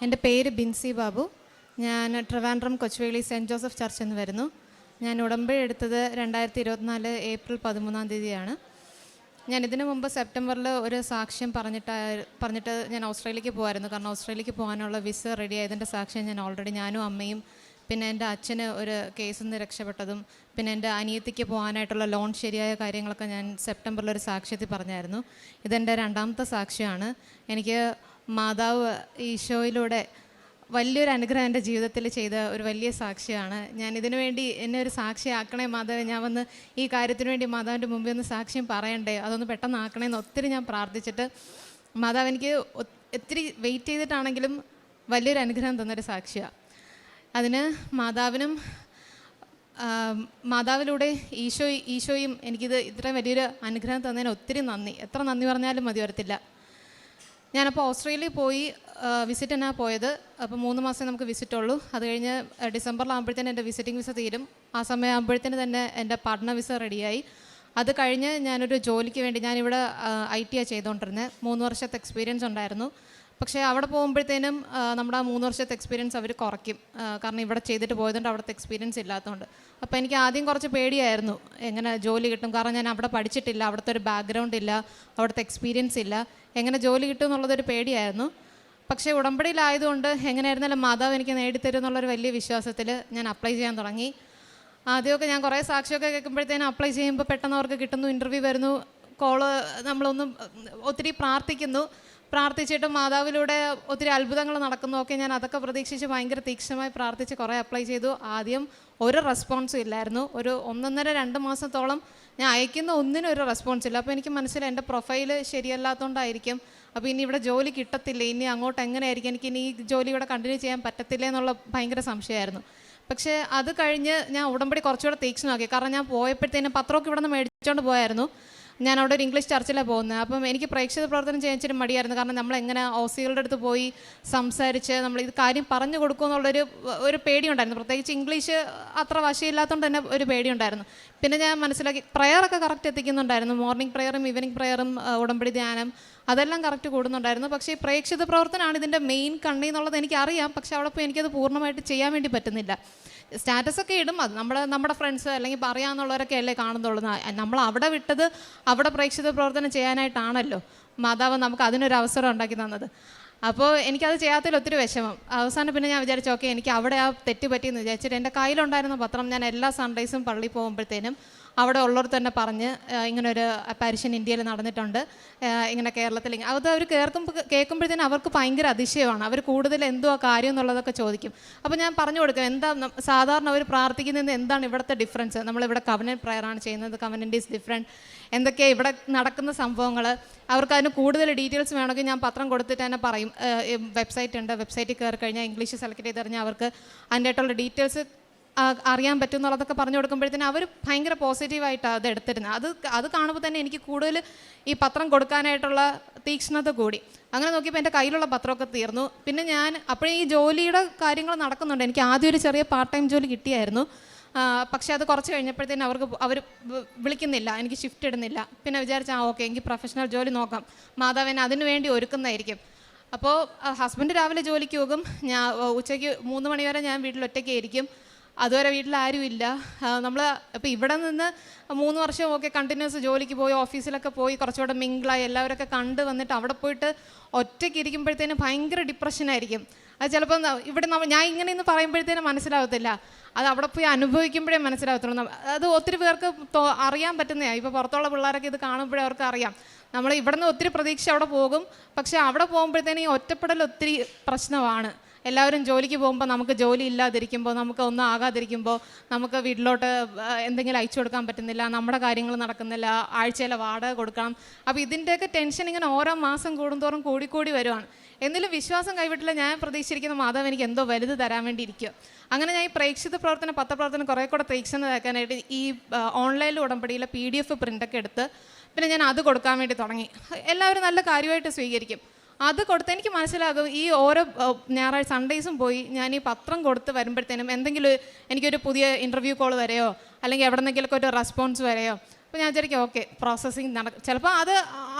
എന്റെ പേര് ബിൻസി ബാബു. ഞാൻ Trivandrum Kochuveli saint Joseph church എന്ന് വരുന്നു. ഞാൻ ഉടമ്പടി എടുത്തത് രണ്ടായിരത്തി ഇരുപത്തിനാല് ഏപ്രിൽ പതിമൂന്നാം തീയതിയാണ്. ഞാൻ ഇതിനു മുമ്പ് സെപ്റ്റംബറിൽ ഒരു സാക്ഷ്യം പറഞ്ഞിട്ട് പറഞ്ഞിട്ട് ഞാൻ ഓസ്ട്രേലിയക്ക് പോകുമായിരുന്നു കാരണം ഓസ്ട്രേലിയക്ക് പോകാനുള്ള വിസ റെഡി ആയതിന്റെ സാക്ഷ്യം ഞാൻ ഓൾറെഡി ഞാനും അമ്മയും പിന്നെ എന്റെ അച്ഛന് ഒരു കേസിൽ നിന്ന് രക്ഷപ്പെട്ടതും പിന്നെ എന്റെ അനിയത്തിക്ക് പോകാനായിട്ടുള്ള ലോൺ ശരിയായ കാര്യങ്ങളൊക്കെ ഞാൻ സെപ്റ്റംബറിൽ ഒരു സാക്ഷ്യത്തിൽ പറഞ്ഞായിരുന്നു. ഇതെന്റെ രണ്ടാമത്തെ സാക്ഷ്യമാണ്. എനിക്ക് മാതാവ് ഈശോയിലൂടെ വലിയൊരു അനുഗ്രഹം എന്റെ ജീവിതത്തിൽ ചെയ്ത ഒരു വലിയ സാക്ഷിയാണ്. ഞാൻ ഇതിനു വേണ്ടി എന്നെ ഒരു സാക്ഷിയാക്കണേ മാതാവ്. ഞാൻ വന്ന് ഈ കാര്യത്തിന് വേണ്ടി മാതാവിന്റെ മുമ്പിൽ ഒന്ന് സാക്ഷ്യം പറയണ്ടേ? അതൊന്ന് പെട്ടെന്ന് ആക്കണേ എന്ന് ഒത്തിരി ഞാൻ പ്രാർത്ഥിച്ചിട്ട് മാതാവ് എനിക്ക് ഒത്തിരി വെയിറ്റ് ചെയ്തിട്ടാണെങ്കിലും വലിയൊരു അനുഗ്രഹം തന്നൊരു സാക്ഷിയാണ് അതിന് മാതാവിനും മാതാവിലൂടെ ഈശോ ഈശോയും എനിക്കിത് ഇത്രയും വലിയൊരു അനുഗ്രഹം തന്നതിന് ഒത്തിരി നന്ദി. എത്ര നന്ദി പറഞ്ഞാലും മതി വരത്തില്ല. ഞാനപ്പോൾ ഓസ്ട്രേലിയയിൽ പോയി വിസിറ്റ് എന്നാ പോയത്. അപ്പോൾ മൂന്ന് മാസം നമുക്ക് വിസിറ്റ് ഉള്ളൂ അത് കഴിഞ്ഞ് ഡിസംബറിലാകുമ്പോഴത്തേന് എന്റെ വിസിറ്റിംഗ് വിസ തീരും. ആ സമയമാകുമ്പോഴത്തേന് തന്നെ എന്റെ പഠന വിസ റെഡിയായി. അത് കഴിഞ്ഞ് ഞാനൊരു ജോലിക്ക് വേണ്ടി ഞാനിവിടെ ഐ ടി ആ ചെയ്തുകൊണ്ടിരുന്നത് മൂന്ന് വർഷത്തെ എക്സ്പീരിയൻസ് ഉണ്ടായിരുന്നു. പക്ഷേ അവിടെ പോകുമ്പോഴത്തേനും നമ്മുടെ ആ മൂന്ന് വർഷത്തെ എക്സ്പീരിയൻസ് അവർ കുറയ്ക്കും. കാരണം ഇവിടെ ചെയ്തിട്ട് പോയതുകൊണ്ട് അവിടുത്തെ എക്സ്പീരിയൻസ് ഇല്ലാത്തതുകൊണ്ട്. അപ്പോൾ എനിക്ക് ആദ്യം കുറച്ച് പേടിയായിരുന്നു. എങ്ങനെ ജോലി കിട്ടും? കാരണം ഞാൻ അവിടെ പഠിച്ചിട്ടില്ല. അവിടുത്തെ ഒരു ബാക്ക്ഗ്രൗണ്ട് ഇല്ല. അവിടുത്തെ എക്സ്പീരിയൻസ് ഇല്ല. എങ്ങനെ ജോലി കിട്ടും എന്നുള്ളതൊരു പേടിയായിരുന്നു. പക്ഷേ ഉടമ്പടിയിലായതുകൊണ്ട് എങ്ങനെയായിരുന്നാലും മാതാവ് എനിക്ക് നേടിത്തരും എന്നുള്ളൊരു വലിയ വിശ്വാസത്തിൽ ഞാൻ അപ്ലൈ ചെയ്യാൻ തുടങ്ങി. ആദ്യമൊക്കെ ഞാൻ കുറേ സാക്ഷിയൊക്കെ കേൾക്കുമ്പോഴത്തേനും അപ്ലൈ ചെയ്യുമ്പോൾ പെട്ടെന്ന് അവർക്ക് കിട്ടുന്നു ഇന്റർവ്യൂ വരുന്നു കോൾ നമ്മളൊന്നും ഒത്തിരി പ്രാർത്ഥിക്കുന്നു. പ്രാർത്ഥിച്ചിട്ട് മാതാവിലൂടെ ഒത്തിരി അത്ഭുതങ്ങൾ നടക്കുന്നതൊക്കെ ഞാൻ അതൊക്കെ പ്രതീക്ഷിച്ച് ഭയങ്കര തീക്ഷണമായി പ്രാർത്ഥിച്ച് കുറേ അപ്ലൈ ചെയ്തു. ആദ്യം ഒരു റെസ്പോൺസും ഇല്ലായിരുന്നു. ഒരു ഒന്നൊന്നര രണ്ട് മാസത്തോളം ഞാൻ അയക്കുന്ന ഒന്നിനും ഒരു റെസ്പോൺസ് ഇല്ല. അപ്പോൾ എനിക്ക് മനസ്സിലായി എന്റെ പ്രൊഫൈൽ ശരിയല്ലാത്തതുകൊണ്ടായിരിക്കും അപ്പോൾ ഇനി ഇവിടെ ജോലി കിട്ടത്തില്ല? ഇനി അങ്ങോട്ട് എങ്ങനെയായിരിക്കും? എനിക്ക് ഇനി ഈ ജോലി ഇവിടെ കണ്ടിന്യൂ ചെയ്യാൻ പറ്റത്തില്ല എന്നുള്ള ഭയങ്കര സംശയമായിരുന്നു. പക്ഷേ അത് കഴിഞ്ഞ് ഞാൻ ഉടമ്പടി കുറച്ചുകൂടെ തീക്ഷണമാക്കി. കാരണം ഞാൻ പോയപ്പോഴത്തേനും പത്രമൊക്കെ ഇവിടെ നിന്ന് മേടിച്ചുകൊണ്ട് പോയായിരുന്നു. ഞാൻ അവിടെ ഒരു ഇംഗ്ലീഷ് ചർച്ചിലാണ് പോകുന്നത്. അപ്പം എനിക്ക് പ്രേക്ഷിത പ്രവർത്തനം ചെയ്യാൻ ഇച്ചിരി മടിയായിരുന്നു. കാരണം നമ്മൾ എങ്ങനെ ഓസികളുടെ അടുത്ത് പോയി സംസാരിച്ച് നമ്മൾ ഇത് കാര്യം പറഞ്ഞു കൊടുക്കുമെന്നുള്ളൊരു ഒരു പേടിയുണ്ടായിരുന്നു. പ്രത്യേകിച്ച് ഇംഗ്ലീഷ് അത്ര വശയില്ലാത്തതുകൊണ്ട് തന്നെ ഒരു പേടിയുണ്ടായിരുന്നു. പിന്നെ ഞാൻ മനസ്സിലാക്കി പ്രയറൊക്കെ കറക്റ്റ് എത്തിക്കുന്നുണ്ടായിരുന്നു. മോർണിംഗ് പ്രയറും ഈവനിങ് പ്രയറും ഉടമ്പടി ധ്യാനം അതെല്ലാം കറക്റ്റ് കൂടുന്നുണ്ടായിരുന്നു. പക്ഷേ ഈ പ്രേക്ഷിത പ്രവർത്തനമാണ് ഇതിന്റെ മെയിൻ കണ്ണി എന്നുള്ളത് എനിക്കറിയാം. പക്ഷേ അവിടെ പോയി എനിക്കത് പൂർണമായിട്ട് ചെയ്യാൻ വേണ്ടി പറ്റുന്നില്ല. സ്റ്റാറ്റസ് ഒക്കെ ഇടും. അത് നമ്മുടെ നമ്മുടെ ഫ്രണ്ട്സ് അല്ലെങ്കിൽ പറയാന്നുള്ളവരൊക്കെ അല്ലേ കാണുന്നുള്ളൂ. നമ്മൾ അവിടെ വിട്ടത് അവിടെ പ്രേക്ഷിത പ്രവർത്തനം ചെയ്യാനായിട്ടാണല്ലോ മാതാവ് നമുക്ക് അതിനൊരു അവസരം ഉണ്ടാക്കി തന്നത്. അപ്പോൾ എനിക്കത് ചെയ്യാത്തതിൽ ഒത്തിരി വിഷമം. അവസാനം പിന്നെ ഞാൻ വിചാരിച്ചു ഓക്കെ എനിക്ക് അവിടെ ആ തെറ്റ് പറ്റിയെന്ന് വിചാരിച്ചിട്ട് എന്റെ കയ്യിലുണ്ടായിരുന്ന പത്രം ഞാൻ എല്ലാ സൺഡേസും പള്ളി പോകുമ്പോഴത്തേനും അവിടെ ഉള്ളവർ തന്നെ പറഞ്ഞ് ആ, ഇങ്ങനൊരു അപ്പാരിഷൻ ഇന്ത്യയിൽ നടന്നിട്ടുണ്ട്. ഇങ്ങനെ കേരളത്തിൽ അത് അവർ കേൾക്കുമ്പോൾ കേൾക്കുമ്പോഴത്തേനും അവർക്ക് ഭയങ്കര അതിശയമാണ്. അവർ കൂടുതൽ എന്തുവാ കാര്യം എന്നുള്ളതൊക്കെ ചോദിക്കും. അപ്പോൾ ഞാൻ പറഞ്ഞു കൊടുക്കും എന്താ സാധാരണ അവർ പ്രാർത്ഥിക്കുന്നതിന് എന്താണ് ഇവിടുത്തെ ഡിഫറൻസ് നമ്മളിവിടെ കവനൻ പ്രയറാണ് ചെയ്യുന്നത് കവനന്റ് ഈസ് ഡിഫറെന്റ് എന്തൊക്കെയാണ് ഇവിടെ നടക്കുന്ന സംഭവങ്ങൾ അവർക്ക് അതിന് കൂടുതൽ ഡീറ്റെയിൽസ് വേണമെങ്കിൽ ഞാൻ പത്രം കൊടുത്തിട്ട് തന്നെ പറയും. വെബ്സൈറ്റ് ഉണ്ട്. വെബ്സൈറ്റിൽ കയറി കഴിഞ്ഞാൽ ഇംഗ്ലീഷ് സെലക്ട് ചെയ്ത് കഴിഞ്ഞാൽ അവർക്ക് അതിന്റെ ആയിട്ടുള്ള ഡീറ്റെയിൽസ് അറിയാൻ പറ്റും എന്നുള്ളതൊക്കെ പറഞ്ഞു കൊടുക്കുമ്പോഴത്തേനും അവർ ഭയങ്കര പോസിറ്റീവായിട്ടാണ് അത് എടുത്തിരുന്നത്. അത് അത് കാണുമ്പോൾ തന്നെ എനിക്ക് കൂടുതൽ ഈ പത്രം കൊടുക്കാനായിട്ടുള്ള തീക്ഷ്ണത കൂടി. അങ്ങനെ നോക്കിയപ്പോൾ എന്റെ കയ്യിലുള്ള പത്രമൊക്കെ തീർന്നു. പിന്നെ ഞാൻ അപ്പോഴേ ഈ ജോലിയുടെ കാര്യങ്ങൾ നടക്കുന്നുണ്ട്. എനിക്ക് ആദ്യം ഒരു ചെറിയ പാർട്ട് ടൈം ജോലി കിട്ടിയായിരുന്നു. പക്ഷേ അത് കുറച്ച് കഴിഞ്ഞപ്പോഴത്തേനും അവർക്ക് അവർ വിളിക്കുന്നില്ല. എനിക്ക് ഷിഫ്റ്റ് ഇടുന്നില്ല. പിന്നെ വിചാരിച്ചാൽ ആ ഓക്കെ എനിക്ക് പ്രൊഫഷണൽ ജോലി നോക്കാം. മാതാവിനെ അതിനു വേണ്ടി ഒരുക്കുന്നതായിരിക്കും. അപ്പോൾ ഹസ്ബൻഡ് രാവിലെ ജോലിക്ക് പോകും. ഞാൻ ഉച്ചയ്ക്ക് മൂന്ന് മണിവരെ ഞാൻ വീട്ടിൽ ഒറ്റയ്ക്ക് ആയിരിക്കും അതുവരെ വീട്ടിൽ ആരും ഇല്ല നമ്മൾ ഇപ്പോൾ ഇവിടെ നിന്ന് മൂന്ന് വർഷമൊക്കെ കണ്ടിന്യൂസ് ജോലിക്ക് പോയി ഓഫീസിലൊക്കെ പോയി കുറച്ചുകൂടെ മിങ്കിളായി എല്ലാവരൊക്കെ കണ്ട് വന്നിട്ട് അവിടെ പോയിട്ട് ഒറ്റയ്ക്ക് ഇരിക്കുമ്പോഴത്തേനും ഭയങ്കര ഡിപ്രഷനായിരിക്കും അത് ചിലപ്പോൾ ഇവിടെ നമ്മൾ ഞാൻ ഇങ്ങനെയെന്ന് പറയുമ്പോഴത്തേനും മനസ്സിലാവത്തില്ല. അത് അവിടെ പോയി അനുഭവിക്കുമ്പോഴേ മനസ്സിലാവത്തുള്ളൂ. അത് ഒത്തിരി പേർക്ക് അറിയാൻ പറ്റുന്നതാണ് ഇപ്പോൾ പുറത്തുള്ള പിള്ളേരൊക്കെ ഇത് കാണുമ്പോഴേ അവർക്ക് അറിയാം. നമ്മൾ ഇവിടെ നിന്ന് ഒത്തിരി പ്രതീക്ഷ അവിടെ പോകും. പക്ഷേ അവിടെ പോകുമ്പോഴത്തേനും ഈ ഒറ്റപ്പെടൽ ഒത്തിരി പ്രശ്നമാണ്. എല്ലാവരും ജോലിക്ക് പോകുമ്പോൾ നമുക്ക് ജോലി ഇല്ലാതിരിക്കുമ്പോൾ നമുക്ക് ഒന്നും ആകാതിരിക്കുമ്പോൾ നമുക്ക് വീട്ടിലോട്ട് എന്തെങ്കിലും അയച്ചു കൊടുക്കാൻ പറ്റുന്നില്ല നമ്മുടെ കാര്യങ്ങൾ നടക്കുന്നില്ല ആഴ്ചയിലെ വാടക കൊടുക്കണം. അപ്പോൾ ഇതിന്റെയൊക്കെ ടെൻഷൻ ഇങ്ങനെ ഓരോ മാസം കൂടുന്തോറും കൂടിക്കൂടി വരുവാണ്. എന്നിലും വിശ്വാസം കൈവിട്ടില്ല. ഞാൻ പ്രതീക്ഷിച്ചിരിക്കുന്ന മാതാവ് എനിക്ക് എന്തോ വലുത് തരാൻ വേണ്ടി ഇരിക്കുക അങ്ങനെ ഞാൻ ഈ പ്രേക്ഷിത പ്രവർത്തനം പത്രപ്രവർത്തനം കുറേ കൂടെ തീക്ഷണതാക്കാനായിട്ട് ഈ ഓൺലൈനിൽ ഉടമ്പടിയിലെ പി ഡി എഫ് പ്രിന്റൊക്കെ എടുത്ത് പിന്നെ ഞാൻ അത് കൊടുക്കാൻ വേണ്ടി തുടങ്ങി. എല്ലാവരും നല്ല കാര്യമായിട്ട് സ്വീകരിക്കും. അത് കൊടുത്ത് എനിക്ക് മനസ്സിലാകും ഈ ഓരോ ഞായറാഴ്ച സൺഡേസും പോയി ഞാൻ ഈ പത്രം കൊടുത്ത് വരുമ്പോഴത്തേനും എന്തെങ്കിലും എനിക്കൊരു പുതിയ ഇന്റർവ്യൂ കോൾ വരെയോ അല്ലെങ്കിൽ എവിടെന്നെങ്കിലൊക്കെ ഒരു റെസ്പോൺസ് വരെയോ അപ്പോൾ ഞാൻ വിചാരിക്കും ഓക്കെ പ്രോസസ്സിങ് നട ചിലപ്പോൾ അത്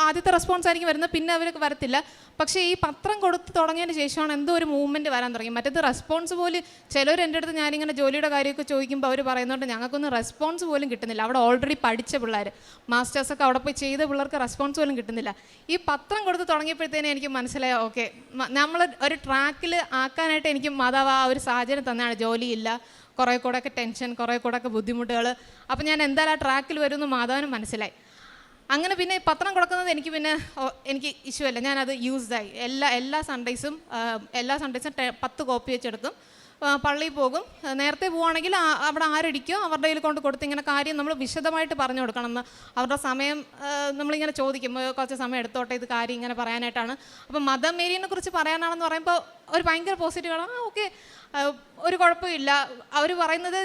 ആദ്യത്തെ റെസ്പോൺസ് ആയിരിക്കും വരുന്നത് പിന്നെ അവർക്ക് വരത്തില്ല. പക്ഷേ ഈ പത്രം കൊടുത്ത് തുടങ്ങിയതിന് ശേഷമാണ് എന്തോ ഒരു മൂവ്മെന്റ് വരാൻ തുടങ്ങി. മറ്റേത് റെസ്പോൺസ് പോലും ചിലർ എന്റെ അടുത്ത് ഞാനിങ്ങനെ ജോലിയുടെ കാര്യമൊക്കെ ചോദിക്കുമ്പോൾ അവർ പറയുന്നുണ്ട് ഞങ്ങൾക്കൊന്നും റെസ്പോൺസ് പോലും കിട്ടുന്നില്ല. അവിടെ ഓൾറെഡി പഠിച്ച പിള്ളേർ മാസ്റ്റേഴ്സൊക്കെ അവിടെ പോയി ചെയ്ത പിള്ളേർക്ക് റെസ്പോൺസ് പോലും കിട്ടുന്നില്ല. ഈ പത്രം കൊടുത്ത് തുടങ്ങിയപ്പോഴത്തേനും എനിക്ക് മനസ്സിലായി ഓക്കെ നമ്മൾ ഒരു ട്രാക്കിൽ ആക്കാനായിട്ട് എനിക്ക് മാതാവ് ആ ഒരു സാഹചര്യം തന്നെയാണ് ജോലിയില്ല കുറേ കൂടെ ഒക്കെ ടെൻഷൻ കുറേ കൂടെ ഒക്കെ ബുദ്ധിമുട്ടുകൾ അപ്പം ഞാൻ എന്തായാലും ആ ട്രാക്കിൽ വരുമെന്ന് മാധവന് മനസ്സിലായി. അങ്ങനെ പിന്നെ പത്രം കൊടുക്കുന്നത് എനിക്ക് പിന്നെ എനിക്ക് ഇഷ്യൂ അല്ല ഞാനത് യൂസ്ഡായി. എല്ലാ എല്ലാ സൺഡേയ്സും ആ, എല്ലാ സൺഡേയ്സും പത്ത് കോപ്പി വെച്ചെടുക്കും. പള്ളിയിൽ പോകും. നേരത്തെ പോവുകയാണെങ്കിൽ അവിടെ ആരടിക്കോ അവരുടെ കയ്യിൽ കൊണ്ട് കൊടുത്ത് ഇങ്ങനെ കാര്യം നമ്മൾ വിശദമായിട്ട് പറഞ്ഞു കൊടുക്കണം എന്ന് അവരുടെ സമയം നമ്മളിങ്ങനെ ചോദിക്കും. കുറച്ച് സമയം എടുത്തോട്ടെ ഇത് കാര്യം ഇങ്ങനെ പറയാനായിട്ടാണ്. അപ്പം മദർ മേരീനെ കുറിച്ച് പറയാനാണെന്ന് പറയുമ്പോൾ ഒരു ഭയങ്കര പോസിറ്റീവാണ് ആ ഓക്കെ ഒരു കുഴപ്പമില്ല അവർ പറയുന്നത്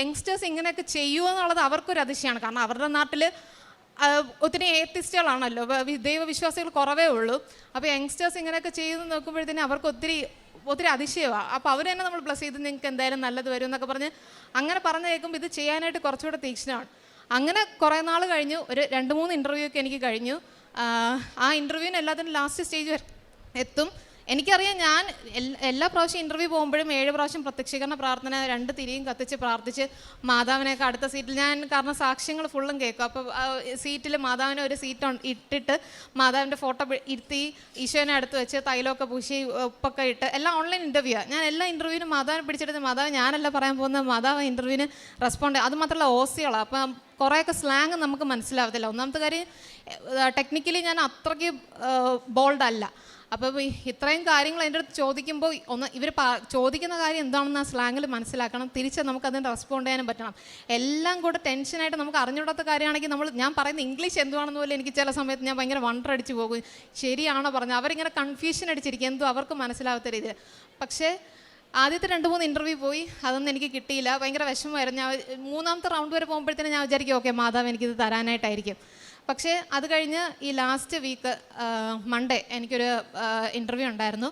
യങ്സ്റ്റേഴ്സ് ഇങ്ങനെയൊക്കെ ചെയ്യുമോ എന്നുള്ളത് അവർക്കൊരു അതിശയമാണ്. കാരണം അവരുടെ നാട്ടിൽ ഒത്തിരി ഏത്തിസ്റ്റുകളാണല്ലോ ദൈവവിശ്വാസികൾ കുറവേ ഉള്ളൂ. അപ്പോൾ യങ്സ്റ്റേഴ്സ് ഇങ്ങനെയൊക്കെ ചെയ്ത് നോക്കുമ്പോഴത്തേനും അവർക്ക് ഒത്തിരി ഒത്തിരി അതിശയമാണ് അപ്പോൾ അവർ തന്നെ നമ്മൾ പ്ലസ് ചെയ്ത് നിങ്ങൾക്ക് എന്തായാലും നല്ലത് വരും എന്നൊക്കെ പറഞ്ഞ് അങ്ങനെ പറഞ്ഞ് കേൾക്കുമ്പോൾ ഇത് ചെയ്യാനായിട്ട് കുറച്ചുകൂടെ തീക്ഷ്ണമാണ്. അങ്ങനെ കുറേ നാൾ കഴിഞ്ഞു. ഒരു രണ്ട് മൂന്ന് ഇന്റർവ്യൂ ഒക്കെ എനിക്ക് കഴിഞ്ഞു. ആ ഇന്റർവ്യൂവിന് എല്ലാത്തിനും ലാസ്റ്റ് സ്റ്റേജ് വരെ എത്തും. എനിക്കറിയാം ഞാൻ എല്ലാ പ്രാവശ്യം ഇന്റർവ്യൂ പോകുമ്പോഴും ഏഴ് പ്രാവശ്യം പ്രത്യക്ഷീകരണ പ്രാർത്ഥന രണ്ട് തിരിയും കത്തിച്ച് പ്രാർത്ഥിച്ച് മാതാവിനെയൊക്കെ അടുത്ത സീറ്റിൽ ഞാൻ കാരണം സാക്ഷ്യങ്ങൾ ഫുള്ളും കേൾക്കും. അപ്പോൾ സീറ്റിൽ മാതാവിനെ ഒരു സീറ്റ് ഇട്ടിട്ട് മാതാവിന്റെ ഫോട്ടോ ഇരുത്തി ഈശോനെ അടുത്ത് വെച്ച് തൈലമൊക്കെ പൂശി ഉപ്പൊക്കെ ഇട്ട് എല്ലാം ഓൺലൈൻ ഇന്റർവ്യൂ ഞാൻ എല്ലാ ഇന്റർവ്യൂവിനും മാതാവിനെ പിടിച്ചെടുത്ത് മാതാവ് ഞാനല്ല പറയാൻ പോകുന്ന മാതാവ് ഇന്റർവ്യൂവിന് റെസ്പോണ്ട് അത് മാത്രമല്ല ഓസികളാണ് അപ്പം കുറേയൊക്കെ സ്ലാങ് നമുക്ക് മനസ്സിലാവത്തില്ല. ഒന്നാമത്തെ കാര്യം ടെക്നിക്കലി ഞാൻ അത്രയ്ക്ക് ബോൾഡ് അല്ല. അപ്പോൾ ഇത്രയും കാര്യങ്ങൾ എന്റെ അടുത്ത് ചോദിക്കുമ്പോൾ ഒന്ന് ഇവർ ചോദിക്കുന്ന കാര്യം എന്താണെന്ന് ആ സ്ലാങ്ങിൽ മനസ്സിലാക്കണം. തിരിച്ച് നമുക്ക് അതിന് റെസ്പോണ്ട് ചെയ്യാനും പറ്റണം. എല്ലാം കൂടെ ടെൻഷനായിട്ട് നമുക്ക് അറിഞ്ഞുകൂടാത്ത കാര്യമാണെങ്കിൽ നമ്മൾ ഞാൻ പറയുന്ന ഇംഗ്ലീഷ് എന്തുവാണെന്ന് പോലും എനിക്ക് ചില സമയത്ത് ഞാൻ ഭയങ്കര വണ്ടർ അടിച്ച് പോകും. ശരിയാണോ പറഞ്ഞത്? അവരിങ്ങനെ കൺഫ്യൂഷൻ അടിച്ചിരിക്കും. എന്തോ അവർക്ക് മനസ്സിലാവാത്ത രീതിയിൽ. പക്ഷേ ആദ്യത്തെ രണ്ട് മൂന്ന് ഇന്റർവ്യൂ പോയി. അതൊന്നും എനിക്ക് കിട്ടിയില്ല. ഭയങ്കര വിഷമമായിരുന്നു. ഞാൻ മൂന്നാമത്തെ റൗണ്ട് വരെ പോകുമ്പോഴത്തേനും ഞാൻ വിചാരിക്കും ഓക്കെ മാതാവ് എനിക്കിത് തരാനായിട്ടായിരിക്കും. പക്ഷേ അത് കഴിഞ്ഞ് ഈ ലാസ്റ്റ് വീക്ക് മൺഡേ എനിക്കൊരു ഇന്റർവ്യൂ ഉണ്ടായിരുന്നു.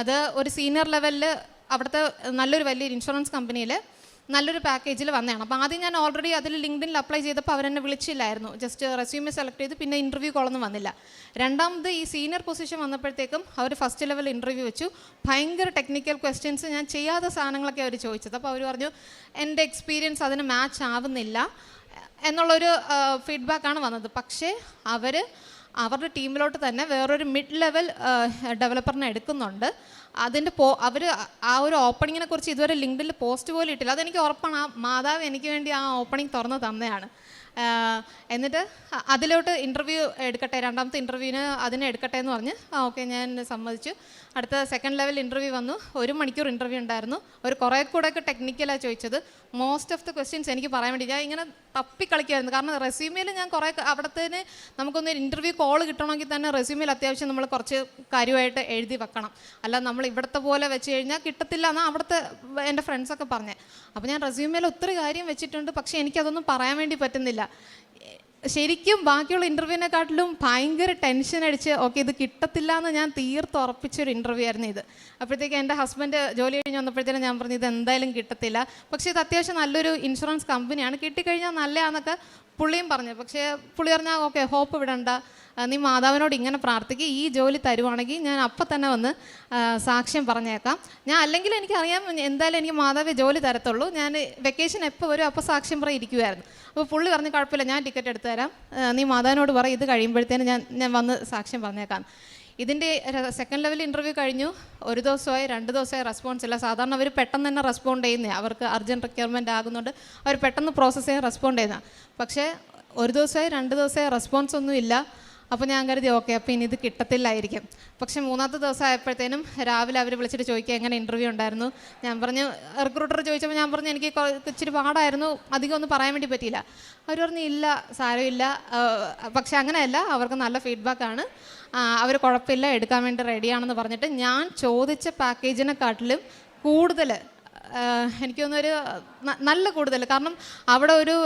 അത് ഒരു സീനിയർ ലെവലിൽ അവിടുത്തെ നല്ലൊരു വലിയ ഇൻഷുറൻസ് കമ്പനിയിൽ നല്ലൊരു പാക്കേജിൽ വന്നതാണ്. അപ്പോൾ ആദ്യം ഞാൻ ഓൾറെഡി അതിൽ ലിങ്ക്ഡിനിൽ അപ്ലൈ ചെയ്തപ്പോൾ അവരെന്നെ വിളിച്ചില്ലായിരുന്നു. ജസ്റ്റ് റെസ്യൂമെ സെലക്ട് ചെയ്ത് പിന്നെ ഇന്റർവ്യൂ കോളൊന്നും വന്നില്ല. രണ്ടാമത് ഈ സീനിയർ പൊസിഷൻ വന്നപ്പോഴത്തേക്കും അവർ ഫസ്റ്റ് ലെവൽ ഇന്റർവ്യൂ വെച്ചു. ഭയങ്കര ടെക്നിക്കൽ ക്വസ്റ്റ്യൻസ് ഞാൻ ചെയ്യാത്ത സാധനങ്ങളൊക്കെ അവർ ചോദിച്ചത്. അപ്പോൾ അവർ പറഞ്ഞു എന്റെ എക്സ്പീരിയൻസ് അതിന് മാച്ച് ആവുന്നില്ല. എന്നുള്ളൊരു ഫീഡ്ബാക്കാണ് വന്നത്. പക്ഷേ അവർ അവരുടെ ടീമിലോട്ട് തന്നെ വേറൊരു മിഡ് ലെവൽ ഡെവലപ്പറിനെ എടുക്കുന്നുണ്ട്. അതിന്റെ പോ അവർ ആ ഒരു ഓപ്പണിങ്ങിനെ കുറിച്ച് ഇതുവരെ ലിങ്ക്ഡിൽ പോസ്റ്റ് പോലും ഇട്ടില്ല. അതെനിക്ക് ഉറപ്പാണ്. ആ മാതാവ് എനിക്ക് വേണ്ടി ആ ഓപ്പണിംഗ് തുറന്ന് തന്നെയാണ്. എന്നിട്ട് അതിലോട്ട് ഇന്റർവ്യൂ എടുക്കട്ടെ രണ്ടാമത്തെ ഇന്റർവ്യൂവിന് അതിന് എടുക്കട്ടെ എന്ന് പറഞ്ഞ് ആ ഓക്കെ ഞാൻ സമ്മതിച്ചു. അടുത്ത സെക്കൻഡ് ലെവൽ ഇന്റർവ്യൂ വന്നു. ഒരു മണിക്കൂർ ഇന്റർവ്യൂ ഉണ്ടായിരുന്നു. ഒരു കുറേ കൂടെ ഒക്കെ ടെക്നിക്കലാണ് ചോദിച്ചത്. മോസ്റ്റ് ഓഫ് ദ ക്വസ്റ്റ്യൻസ് എനിക്ക് പറയാൻ വേണ്ടി ഞാൻ ഇങ്ങനെ തപ്പിക്കളിക്കായിരുന്നു കാരണം റെസ്യൂമിൽ ഞാൻ കുറേ അവിടത്തേന് നമുക്കൊന്ന് ഇന്റർവ്യൂ കോൾ കിട്ടണമെങ്കിൽ തന്നെ റെസ്യൂമിൽ അത്യാവശ്യം നമ്മൾ കുറച്ച് കാര്യമായിട്ട് എഴുതി വെക്കണം. അല്ല നമ്മൾ ഇവിടുത്തെ പോലെ വെച്ച് കഴിഞ്ഞാൽ കിട്ടത്തില്ല എന്നാണ് അവിടുത്തെ എന്റെ ഫ്രണ്ട്സൊക്കെ പറഞ്ഞത് അപ്പോൾ ഞാൻ റെസ്യൂമിൽ ഒത്തിരി കാര്യം വെച്ചിട്ടുണ്ട്. പക്ഷേ എനിക്കതൊന്നും പറയാൻ വേണ്ടി പറ്റുന്നില്ല. ശരിക്കും ബാക്കിയുള്ള ഇന്റർവ്യൂവിനെക്കാട്ടിലും ഭയങ്കര ടെൻഷൻ അടിച്ച് ഓക്കെ ഇത് കിട്ടത്തില്ല എന്ന് ഞാൻ തീർത്ത് ഉറപ്പിച്ചൊരു ഇന്റർവ്യൂ ആയിരുന്നു ഇത്. അപ്പോഴത്തേക്ക് എന്റെ ഹസ്ബൻഡ് ജോലി കഴിഞ്ഞ് വന്നപ്പോഴത്തേനും ഞാൻ പറഞ്ഞു ഇത് എന്തായാലും കിട്ടത്തില്ല. പക്ഷേ ഇത് അത്യാവശ്യം നല്ലൊരു ഇൻഷുറൻസ് കമ്പനിയാണ്. കിട്ടിക്കഴിഞ്ഞാൽ നല്ലതാണെന്നൊക്കെ പുള്ളിയും പറഞ്ഞു. പക്ഷേ പുള്ളി പറഞ്ഞാൽ ഓക്കെ ഹോപ്പ് വിടണ്ട. നീ മാതാവിനോട് ഇങ്ങനെ പ്രാർത്ഥിക്കുക ഈ ജോലി തരുവാണെങ്കിൽ ഞാൻ അപ്പം തന്നെ വന്ന് സാക്ഷ്യം പറഞ്ഞേക്കാം. ഞാൻ അല്ലെങ്കിൽ എനിക്കറിയാം എന്തായാലും എനിക്ക് മാതാവ് ജോലി തരത്തുള്ളൂ. ഞാൻ വെക്കേഷൻ എപ്പോൾ വരും അപ്പോൾ സാക്ഷ്യം പറയും ഇരിക്കുമായിരുന്നു അപ്പോൾ പുള്ളി പറഞ്ഞ് കുഴപ്പമില്ല ഞാൻ ടിക്കറ്റ് എടുത്തു തരാം. നീ മാതാവിനോട് പറ ഇത് കഴിയുമ്പോഴത്തേനും ഞാൻ ഞാൻ വന്ന് സാക്ഷ്യം പറഞ്ഞേക്കാം. ഇതിന്റെ സെക്കൻഡ് ലെവൽ ഇന്റർവ്യൂ കഴിഞ്ഞു. ഒരു ദിവസമായി രണ്ട് ദിവസമായി റെസ്പോൺസ് ഇല്ല. സാധാരണ അവർ പെട്ടെന്ന് തന്നെ റെസ്പോണ്ട് ചെയ്യുന്നേ. അവർക്ക് അർജന്റ് റിക്വയർമെന്റ് ആകുന്നുണ്ട്. അവർ പെട്ടെന്ന് പ്രോസസ്സ് ചെയ്യാൻ റെസ്പോണ്ട് ചെയ്യുന്ന പക്ഷേ ഒരു ദിവസമായി രണ്ട് ദിവസമായി റെസ്പോൺസ് ഒന്നും ഇല്ല. അപ്പോൾ ഞാൻ കരുതി ഓക്കെ അപ്പോൾ ഇനി ഇത് കിട്ടത്തില്ലായിരിക്കും. പക്ഷെ മൂന്നാമത്തെ ദിവസം ആയപ്പോഴത്തേനും രാവിലെ അവർ വിളിച്ചിട്ട് ചോദിക്കുക എങ്ങനെ ഇന്റർവ്യൂ ഉണ്ടായിരുന്നു? ഞാൻ പറഞ്ഞു റിക്രൂട്ടർ ചോദിച്ചപ്പോൾ ഞാൻ പറഞ്ഞു എനിക്ക് ഇച്ചിരി പാടായിരുന്നു അധികം ഒന്നും പറയാൻ വേണ്ടി പറ്റിയില്ല. അവർ പറഞ്ഞു ഇല്ല സാരമില്ല. പക്ഷെ അങ്ങനെയല്ല അവർക്ക് നല്ല ഫീഡ്ബാക്കാണ് അവർ കുഴപ്പമില്ല എടുക്കാൻ വേണ്ടി റെഡിയാണെന്ന് പറഞ്ഞിട്ട് ഞാൻ ചോദിച്ച പാക്കേജിനെക്കാട്ടിലും കൂടുതൽ എനിക്ക് നല്ല കൂടുതൽ. കാരണം അവിടെ ഒരു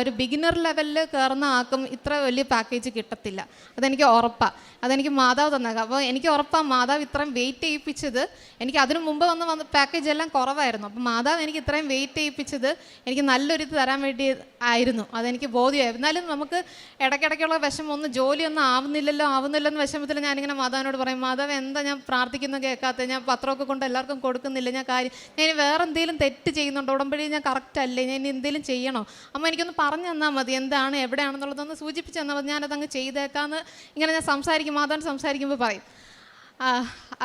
ഒരു ബിഗിനർ ലെവലിൽ കയറുന്ന ആൾക്കും ഇത്ര വലിയ പാക്കേജ് കിട്ടത്തില്ല. അതെനിക്ക് ഉറപ്പാണ് അതെനിക്ക് മാതാവ് തന്നേക്കാം. അപ്പോൾ എനിക്ക് ഉറപ്പാണ് മാതാവ് ഇത്രയും വെയിറ്റ് ചെയ്യിപ്പിച്ചത് എനിക്ക് അതിനു മുമ്പ് വന്ന് വന്ന പാക്കേജ് എല്ലാം കുറവായിരുന്നു. അപ്പോൾ മാതാവ് എനിക്ക് ഇത്രയും വെയിറ്റ് ചെയ്യിപ്പിച്ചത് എനിക്ക് നല്ലൊരു ഇത് തരാൻ വേണ്ടി ആയിരുന്നു. അതെനിക്ക് ബോധ്യമായി എന്നാലും നമുക്ക് ഇടയ്ക്കിടയ്ക്കുള്ള വിഷമം ഒന്ന് ജോലിയൊന്നും ആവുന്നില്ലല്ലോ ആവുന്നില്ലോ എന്ന് വിഷമത്തിൽ ഞാനിങ്ങനെ മാതാവിനോട് പറയും മാതാവ് എന്താ ഞാൻ പ്രാർത്ഥിക്കുന്ന കേൾക്കാത്തത് ഞാൻ പത്രമൊക്കെ കൊണ്ട് എല്ലാവർക്കും കൊടുക്കുന്നില്ല. ഞാൻ കാര്യം ഞാൻ വേറെ എന്തെങ്കിലും തെറ്റ് ചെയ്യുന്നുണ്ടോ. ഉടമ്പടി ഞാൻ കറക്റ്റ് അല്ലേ? ഞാൻ എന്തെങ്കിലും ചെയ്യണോ? അമ്മ എനിക്കൊന്ന് പറഞ്ഞു തന്നാൽ മതി. എന്താണ് എവിടെയാണെന്നുള്ളതൊന്ന് സൂചിപ്പിച്ച് തന്നാൽ മതി. ഞാനതങ്ങ് ചെയ്തേക്കാമെന്ന് ഇങ്ങനെ ഞാൻ സംസാരിക്കും മാതാവിന് സംസാരിക്കുമ്പോൾ പറയും.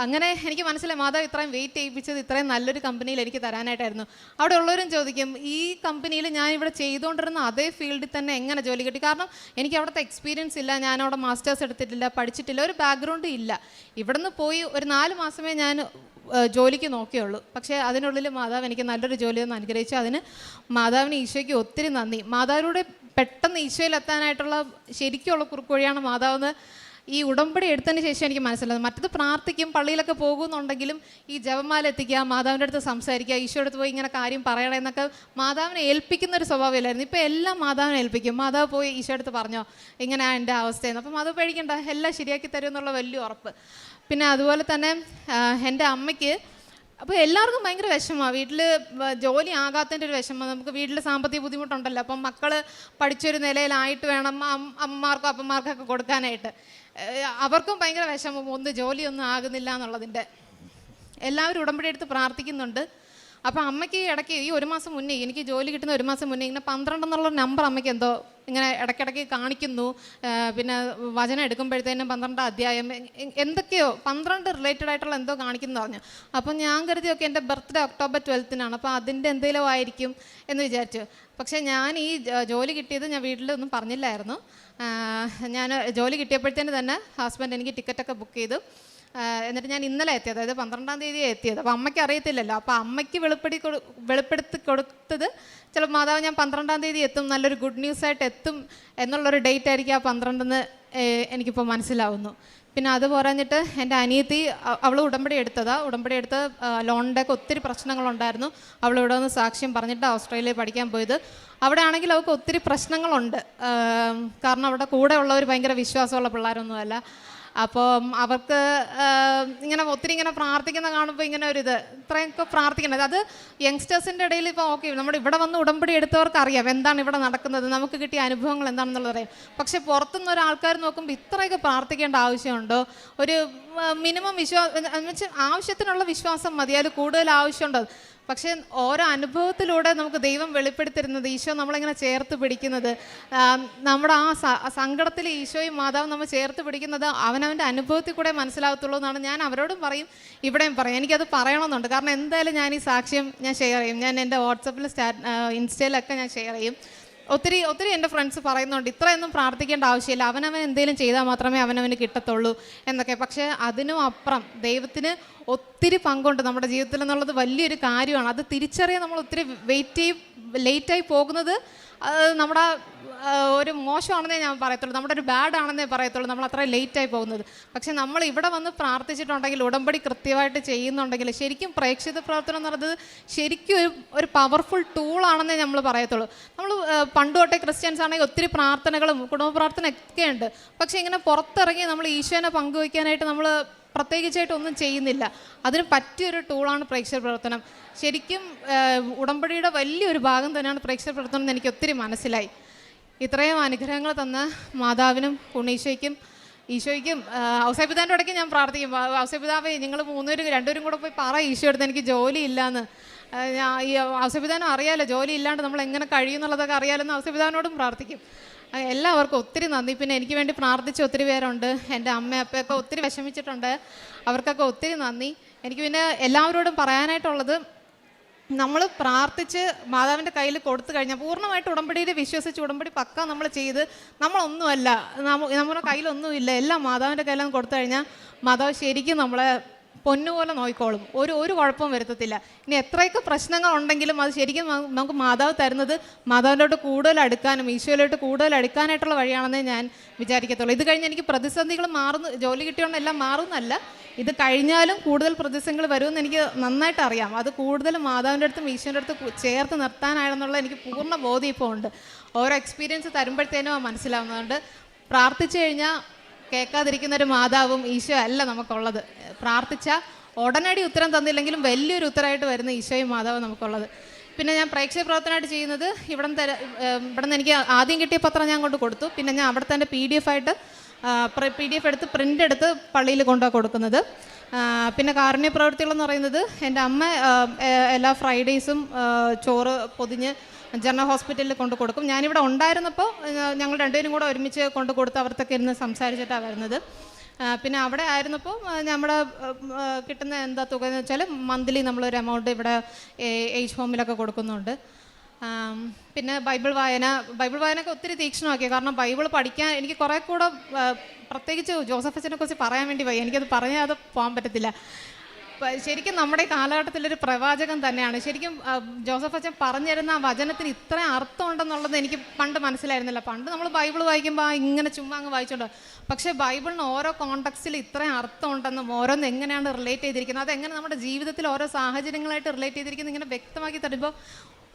അങ്ങനെ എനിക്ക് മനസ്സിലായി മാതാവ് ഇത്രയും വെയിറ്റ് ചെയ്യിപ്പിച്ചത് ഇത്രയും നല്ലൊരു കമ്പനിയിൽ എനിക്ക് തരാനായിട്ടായിരുന്നു. അവിടെ ഉള്ളവരും ചോദിക്കും ഈ കമ്പനിയിൽ ഞാൻ ഇവിടെ ചെയ്തുകൊണ്ടിരുന്ന അതേ ഫീൽഡിൽ തന്നെ എങ്ങനെ ജോലി കിട്ടി? കാരണം എനിക്ക് അവിടുത്തെ എക്സ്പീരിയൻസ് ഇല്ല ഞാൻ അവിടെ മാസ്റ്റേഴ്സ് എടുത്തിട്ടില്ല പഠിച്ചിട്ടില്ല ഒരു ബാക്ക്ഗ്രൗണ്ട് ഇല്ല. ഇവിടുന്ന് പോയി ഒരു നാല് മാസമേ ഞാൻ ജോലിക്ക് നോക്കിയുള്ളൂ. പക്ഷേ അതിനുള്ളിൽ മാതാവ് എനിക്ക് നല്ലൊരു ജോലി എന്ന് അനുഗ്രഹിച്ചു. അതിന് മാതാവിന് ഈശോയ്ക്ക് ഒത്തിരി നന്ദി. മാതാവിലൂടെ പെട്ടെന്ന് ഈശോയിലെത്താനായിട്ടുള്ള ശരിക്കുള്ള കുറുക്കുവഴിയാണ് മാതാവെന്ന് ഈ ഉടമ്പടി എടുത്തതിന് ശേഷം എനിക്ക് മനസ്സിലായത് മറ്റത് പ്രാർത്ഥിക്കും പള്ളിയിലൊക്കെ പോകുന്നുണ്ടെങ്കിലും ഈ ജപമാല എത്തിക്കുക മാതാവിന്റെ അടുത്ത് സംസാരിക്കുക ഈശോയുടെ അടുത്ത് പോയി ഇങ്ങനെ കാര്യം പറയണം എന്നൊക്കെ മാതാവിനെ ഏൽപ്പിക്കുന്ന ഒരു സ്വഭാവമില്ലായിരുന്നു. ഇപ്പോൾ എല്ലാം മാതാവിനെ ഏൽപ്പിക്കും. മാതാവ് പോയി ഈശോ അടുത്ത് പറഞ്ഞോ ഇങ്ങനെയാണ് എന്റെ അവസ്ഥയെന്ന്. അപ്പം മാതാവ് പേടിക്കണ്ട എല്ലാം ശരിയാക്കി തരും എന്നുള്ള വലിയ ഉറപ്പ്. പിന്നെ അതുപോലെ തന്നെ എന്റെ അമ്മയ്ക്ക് അപ്പോൾ എല്ലാവർക്കും ഭയങ്കര വിഷമമാണ് വീട്ടിൽ ജോലി ആകാത്തതിന്റെ ഒരു വിഷമം. നമുക്ക് വീട്ടിൽ സാമ്പത്തിക ബുദ്ധിമുട്ടുണ്ടല്ലോ. അപ്പം മക്കൾ പഠിച്ചൊരു നിലയിലായിട്ട് വേണം അമ്മമാർക്കും അപ്പന്മാർക്കൊക്കെ കൊടുക്കാനായിട്ട്. അവർക്കും ഭയങ്കര വിഷമം. ഒന്ന് ജോലിയൊന്നും ആകുന്നില്ല എന്നുള്ളതിന്റെ എല്ലാവരും ഉടമ്പടി എടുത്ത് പ്രാർത്ഥിക്കുന്നുണ്ട്. അപ്പോൾ അമ്മയ്ക്ക് ഇടയ്ക്ക് ഈ ഒരു മാസം മുന്നേ എനിക്ക് ജോലി കിട്ടുന്ന ഒരു മാസം മുന്നേ ഇങ്ങനെ പന്ത്രണ്ട് എന്നുള്ള നമ്പർ അമ്മയ്ക്ക് എന്തോ ഇങ്ങനെ ഇടയ്ക്കിടയ്ക്ക് കാണിക്കുന്നു. പിന്നെ വചനം എടുക്കുമ്പോഴത്തേനും പന്ത്രണ്ട് അധ്യായം എന്തൊക്കെയോ പന്ത്രണ്ട് റിലേറ്റഡ് ആയിട്ടുള്ള എന്തോ കാണിക്കുന്നു പറഞ്ഞു. അപ്പം ഞാൻ കരുതിയൊക്കെ എന്റെ ബർത്ത്ഡേ ഒക്ടോബർ ട്വൽത്തിനാണ് അപ്പോൾ അതിന്റെ എന്തെങ്കിലും ആയിരിക്കും എന്ന് വിചാരിച്ചു. പക്ഷേ ഞാൻ ഈ ജോലി കിട്ടിയത് ഞാൻ വീട്ടിലൊന്നും പറഞ്ഞില്ലായിരുന്നു. ഞാൻ ജോലി കിട്ടിയപ്പോഴത്തേന് തന്നെ ഹസ്ബൻഡ് എനിക്ക് ടിക്കറ്റൊക്കെ ബുക്ക് ചെയ്തു. എന്നിട്ട് ഞാൻ ഇന്നലെ എത്തിയത് അതായത് പന്ത്രണ്ടാം തീയതി എത്തിയത്. അപ്പോൾ അമ്മയ്ക്ക് അറിയത്തില്ലല്ലോ. അപ്പോൾ അമ്മയ്ക്ക് വെളിപ്പെടുത്തി കൊടു വെളിപ്പെടുത്തി കൊടുത്തത് ചില മാതാവ് ഞാൻ പന്ത്രണ്ടാം തീയതി എത്തും നല്ലൊരു ഗുഡ് ന്യൂസ് ആയിട്ട് എത്തും എന്നുള്ളൊരു ഡേറ്റ് ആയിരിക്കും ആ പന്ത്രണ്ടെന്ന് എനിക്കിപ്പോൾ മനസ്സിലാവുന്നു. പിന്നെ അത് പറഞ്ഞിട്ട് എന്റെ അനിയത്തി അവൾ ഉടമ്പടി എടുത്തതാ. ഉടമ്പടി എടുത്ത ലോണിന്റെ ഒക്കെ ഒത്തിരി പ്രശ്നങ്ങളുണ്ടായിരുന്നു. അവൾ ഇവിടെ നിന്ന് സാക്ഷ്യം പറഞ്ഞിട്ട് ഓസ്ട്രേലിയയിൽ പഠിക്കാൻ പോയത്. അവിടെ ആണെങ്കിൽ അവൾക്ക് ഒത്തിരി പ്രശ്നങ്ങളുണ്ട്. കാരണം അവിടെ കൂടെ ഉള്ളവർ ഭയങ്കര വിശ്വാസമുള്ള പിള്ളേരൊന്നുമല്ല. അപ്പം അവർക്ക് ഇങ്ങനെ ഒത്തിരി ഇങ്ങനെ പ്രാർത്ഥിക്കുന്ന കാണുമ്പോൾ ഇങ്ങനെ ഒരു ഇത് ഇത്രയൊക്കെ പ്രാർത്ഥിക്കുന്നത് അത് യങ്സ്റ്റേഴ്സിന്റെ ഇടയിൽ ഇപ്പോൾ ഓക്കെ നമ്മൾ ഇവിടെ വന്ന് ഉടമ്പടി എടുത്തവർക്ക് അറിയാം എന്താണ് ഇവിടെ നടക്കുന്നത് നമുക്ക് കിട്ടിയ അനുഭവങ്ങൾ എന്താണെന്നുള്ളത് അറിയാം. പക്ഷെ പുറത്തുനിന്ന് ഒരാൾക്കാർ നോക്കുമ്പോൾ ഇത്രയൊക്കെ പ്രാർത്ഥിക്കേണ്ട ആവശ്യമുണ്ടോ? ഒരു മിനിമം വിശ്വാസം ആവശ്യത്തിനുള്ള വിശ്വാസം മതി അതിൽ കൂടുതൽ ആവശ്യമുണ്ടോ? പക്ഷേ ഓരോ അനുഭവത്തിലൂടെ നമുക്ക് ദൈവം വെളിപ്പെടുത്തിരുന്നത് ഈശോ നമ്മളിങ്ങനെ ചേർത്ത് പിടിക്കുന്നത്? നമ്മുടെ ആ സങ്കടത്തിൽ ഈശോയും മാതാവും നമ്മൾ ചേർത്ത് പിടിക്കുന്നത് അവനവന്റെ അനുഭവത്തിൽ കൂടെ മനസ്സിലാകത്തുള്ളൂ എന്നാണ് ഞാൻ അവരോടും പറയും ഇവിടെയും പറയും. എനിക്കത് പറയണമെന്നുണ്ട്. കാരണം എന്തായാലും ഞാൻ ഈ സാക്ഷ്യം ഞാൻ ഷെയർ ചെയ്യും. ഞാൻ എന്റെ വാട്സപ്പിൽ സ്റ്റാ ഇൻസ്റ്റയിലൊക്കെ ഞാൻ ഷെയർ ചെയ്യും. ഒത്തിരി ഒത്തിരി എന്റെ ഫ്രണ്ട്സ് പറയുന്നുണ്ട് ഇത്രയൊന്നും പ്രാർത്ഥിക്കേണ്ട ആവശ്യമില്ല. അവനവൻ എന്തെങ്കിലും ചെയ്താൽ മാത്രമേ അവനവന് കിട്ടത്തുള്ളൂ എന്നൊക്കെ. പക്ഷേ അതിനും അപ്പുറം ദൈവത്തിന് ഒത്തിരി പങ്കുണ്ട് നമ്മുടെ ജീവിതത്തിൽ എന്നുള്ളത് വലിയൊരു കാര്യമാണ്. അത് തിരിച്ചറിയാൻ നമ്മൾ ഒത്തിരി വെയിറ്റ് ചെയ്യും ലേറ്റായി പോകുന്നത്. നമ്മുടെ ഒരു മോശമാണെന്നേ ഞാൻ പറയത്തുള്ളൂ. നമ്മുടെ ഒരു ബാഡ് ആണെന്നേ പറയത്തുള്ളൂ. നമ്മൾ അത്ര ലേറ്റായി പോകുന്നത്. പക്ഷേ നമ്മൾ ഇവിടെ വന്ന് പ്രാർത്ഥിച്ചിട്ടുണ്ടെങ്കിൽ ഉടമ്പടി കൃത്യമായിട്ട് ചെയ്യുന്നുണ്ടെങ്കിൽ ശരിക്കും പ്രേക്ഷിത പ്രവർത്തനം എന്ന് പറയുന്നത് ശരിക്കും ഒരു ഒരു പവർഫുൾ ടൂളാണെന്നേ നമ്മൾ പറയത്തുള്ളൂ. നമ്മൾ പണ്ട് തൊട്ടേ ക്രിസ്ത്യൻസ് ആണെങ്കിൽ ഒത്തിരി പ്രാർത്ഥനകളും കുടുംബ പ്രാർത്ഥന ഒക്കെ ഉണ്ട്. പക്ഷേ ഇങ്ങനെ പുറത്തിറങ്ങി നമ്മൾ ഈശോനെ പങ്കുവയ്ക്കാനായിട്ട് നമ്മൾ പ്രത്യേകിച്ചായിട്ട് ഒന്നും ചെയ്യുന്നില്ല. അതിന് പറ്റിയൊരു ടൂളാണ് പ്രേക്ഷക പ്രവർത്തനം. ശരിക്കും ഉടമ്പടിയുടെ വലിയൊരു ഭാഗം തന്നെയാണ് പ്രേക്ഷക പ്രവർത്തനം എന്ന് എനിക്ക് ഒത്തിരി മനസ്സിലായി. ഇത്രയും അനുഗ്രഹങ്ങൾ തന്ന മാതാവിനും ഉണ്ണീശോയ്ക്കും ഈശോയ്ക്കും ഔസൈപിതാന്റെ ഇടയ്ക്ക് ഞാൻ പ്രാർത്ഥിക്കും. ഔസൈപിതാവേ നിങ്ങൾ മൂന്നുപേരും രണ്ടുപേരും കൂടെ പോയി പറ ഈശോ എടുത്ത് എനിക്ക് ജോലി ഇല്ലയെന്ന് ഞാൻ ഈ ഔസപിതാനും അറിയാലോ ജോലി ഇല്ലാണ്ട് നമ്മൾ എങ്ങനെ കഴിയും എന്നുള്ളതൊക്കെ അറിയാലെന്ന് ഔസൈപിതാവിനോടും പ്രാർത്ഥിക്കും. എല്ലാവർക്കും ഒത്തിരി നന്ദി. പിന്നെ എനിക്ക് വേണ്ടി പ്രാർത്ഥിച്ച ഒത്തിരി പേരുണ്ട്. എന്റെ അമ്മ അപ്പയൊക്കെ ഒത്തിരി വിഷമിച്ചിട്ടുണ്ട്. അവർക്കൊക്കെ ഒത്തിരി നന്ദി. എനിക്ക് പിന്നെ എല്ലാവരോടും പറയാനായിട്ടുള്ളത് നമ്മൾ പ്രാർത്ഥിച്ച് മാതാവിന്റെ കയ്യിൽ കൊടുത്തു കഴിഞ്ഞാൽ പൂർണമായിട്ട് ഉടമ്പടിയിൽ വിശ്വസിച്ച് ഉടമ്പടി പക്ക നമ്മൾ ചെയ്ത് നമ്മളൊന്നുമല്ല. നമ്മ നമ്മുടെ കയ്യിലൊന്നുമില്ല. എല്ലാം മാതാവിന്റെ കയ്യിലൊന്നും കൊടുത്തു കഴിഞ്ഞാൽ മാതാവ് ശരിക്കും നമ്മളെ പൊന്നുപോലെ നോക്കിക്കോളും. ഒരു ഒരു കുഴപ്പവും വരുത്തത്തില്ല. ഇനി എത്രയൊക്കെ പ്രശ്നങ്ങൾ ഉണ്ടെങ്കിലും അത് ശരിക്കും നമുക്ക് മാതാവ് തരുന്നത് മാതാവിലോട്ട് കൂടുതൽ അടുക്കാനും ഈശോയിലോട്ട് കൂടുതൽ അടുക്കാനായിട്ടുള്ള വഴിയാണെന്നേ ഞാൻ വിചാരിക്കത്തുള്ളൂ. ഇത് കഴിഞ്ഞ് എനിക്ക് പ്രതിസന്ധികൾ മാറുന്നു ജോലി കിട്ടിയോണ്ട് എല്ലാം മാറുന്നല്ല ഇത് കഴിഞ്ഞാലും കൂടുതൽ പ്രതിസന്ധികൾ വരുമെന്ന് എനിക്ക് നന്നായിട്ട് അറിയാം. അത് കൂടുതൽ മാതാവിന്റെ അടുത്തും ഈശോന്റെ അടുത്ത് ചേർത്ത് നിർത്താനാണെന്നുള്ള എനിക്ക് പൂർണ ബോധ്യം ഇപ്പോൾ ഉണ്ട് ഓരോ എക്സ്പീരിയൻസ് തരുമ്പോഴത്തേനും മനസ്സിലാവുന്നതുകൊണ്ട് പ്രാർത്ഥിച്ചു കഴിഞ്ഞാൽ കേൾക്കാതിരിക്കുന്ന ഒരു മാതാവും ഈശോ അല്ല നമുക്കുള്ളത്. പ്രാർത്ഥിച്ച ഉടനടി ഉത്തരം തന്നില്ലെങ്കിലും വലിയൊരു ഉത്തരമായിട്ട് വരുന്ന ഈശോയും മാതാവും നമുക്കുള്ളത്. പിന്നെ ഞാൻ പ്രേക്ഷക പ്രവർത്തനമായിട്ട് ചെയ്യുന്നത് ഇവിടെ തര ഇവിടെ നിന്ന് എനിക്ക് ആദ്യം കിട്ടിയ പത്രം ഞാൻ കൊണ്ട് കൊടുത്തു. പിന്നെ ഞാൻ അവിടെ തന്നെ പി ഡി എഫ് ആയിട്ട് പി ഡി എഫ് എടുത്ത് പ്രിന്റ് എടുത്ത് പള്ളിയിൽ കൊണ്ടുപോയി കൊടുക്കുന്നത്. പിന്നെ കാരുണ്യ പ്രവൃത്തികളെന്ന് പറയുന്നത് എന്റെ അമ്മ എല്ലാ ഫ്രൈഡേയ്സും ചോറ് പൊതിഞ്ഞ് ജനറൽ ഹോസ്പിറ്റലിൽ കൊണ്ട് കൊടുക്കും. ഞാനിവിടെ ഉണ്ടായിരുന്നപ്പോൾ ഞങ്ങൾ രണ്ടുപേരും കൂടെ ഒരുമിച്ച് കൊണ്ട് കൊടുത്ത് അവർക്കൊക്കെ ഇരുന്ന് സംസാരിച്ചിട്ടാണ് വരുന്നത്. പിന്നെ അവിടെ ആയിരുന്നപ്പോൾ നമ്മൾ കിട്ടുന്ന എന്താ തുക എന്ന് വെച്ചാൽ മന്ത്ലി നമ്മളൊരു എമൗണ്ട് ഇവിടെ ഏജ് ഹോമിലൊക്കെ കൊടുക്കുന്നുണ്ട്. പിന്നെ ബൈബിൾ വായന ബൈബിൾ വായനയൊക്കെ ഒത്തിരി തീക്ഷ്ണമാക്കി കാരണം ബൈബിൾ പഠിക്കാൻ എനിക്ക് കുറേ കൂടെ പ്രത്യേകിച്ച് ജോസഫ് അച്ഛനെ കുറിച്ച് പറയാൻ വേണ്ടി പോയി എനിക്കത് അത് പോകാൻ പറ്റത്തില്ല. ശരിക്കും നമ്മുടെ കാലഘട്ടത്തിലൊരു പ്രവാചകൻ തന്നെയാണ്. ശരിക്കും ജോസഫ് അച്ഛൻ പറഞ്ഞിരുന്ന വചനത്തിന് ഇത്ര അർത്ഥം ഉണ്ടെന്നുള്ളത് എനിക്ക് പണ്ട് മനസ്സിലായിരുന്നില്ല. പണ്ട് നമ്മൾ ബൈബിൾ വായിക്കുമ്പോൾ ഇങ്ങനെ ചുമ്മാ അങ്ങ് വായിച്ചോണ്ട് പക്ഷേ ബൈബിളിന് ഓരോ കോണ്ടക്സ്റ്റിൽ ഇത്രയും അർത്ഥം ഉണ്ടെന്നും ഓരോന്ന് എങ്ങനെയാണ് റിലേറ്റ് ചെയ്തിരിക്കുന്നത് അതെങ്ങനെ നമ്മുടെ ജീവിതത്തിൽ ഓരോ സാഹചര്യങ്ങളായിട്ട് റിലേറ്റ് ചെയ്തിരിക്കുന്നത് ഇങ്ങനെ വ്യക്തമാക്കി തരുമ്പോൾ